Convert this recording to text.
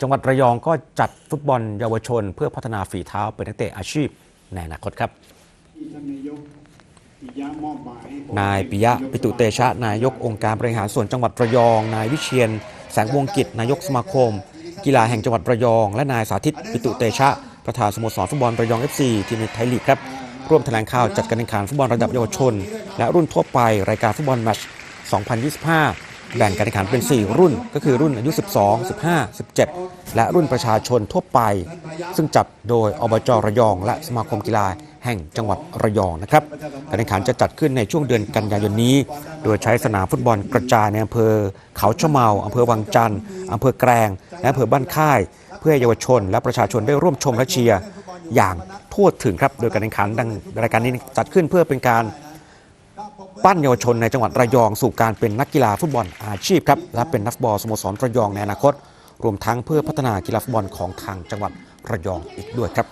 จังหวัดระยองก็จัดฟุตบอลเยาวชน เพื่อพัฒนาฝีเท้าเป็นนักเตะอาชีพในอนาคตครับนายปิยะปิตุเตชะ นายกองค์การบริหารส่วนจังหวัดระยอง นายวิเชียน แสงวงกิจนายกสมาคม กีฬาแห่งจังหวัดระยอง และนายสาธิตปิตุเตชะ ประธานสโมสรฟุตบอลระยอง FC ทีมไทยลีกครับร่วมแถลงข่าวจัดการแข่งขันฟุตบอลระดับเยาวชน และรุ่นทั่วไปรายการฟุตบอลแมตช์2025 แบ่งการแข่งขันเป็น 4 รุ่น ก็คือรุ่นอายุ 12 15 17 และรุ่นประชาชนทั่วไป ซึ่งจัดโดยอบจระยอง และสมาคมกีฬาแห่งจังหวัดระยองนะครับ การแข่งขันจะจัดขึ้นในช่วงเดือนกันยายนนี้ โดยใช้สนามฟุตบอลกระจายในอำเภอเขาชะเมาอำเภอวังจันทร์อำเภอแกลงและอำเภอบ้านค่าย เพื่อเยาวชน และประชาชนได้ร่วมชมและเชียร์อย่างทั่วถึงครับ โดยการแข่งขันดังรายการนี้จัดขึ้นเพื่อเป็นการ ปั้นเยาวชนในจังหวัดระยองสู่การเป็นนักกีฬาฟุตบอลอาชีพครับและเป็นนักฟุตบอลสโมสรระยองในอนาคต รวมทั้งเพื่อพัฒนากีฬาฟุตบอลของทางจังหวัดระยองอีกด้วยครับ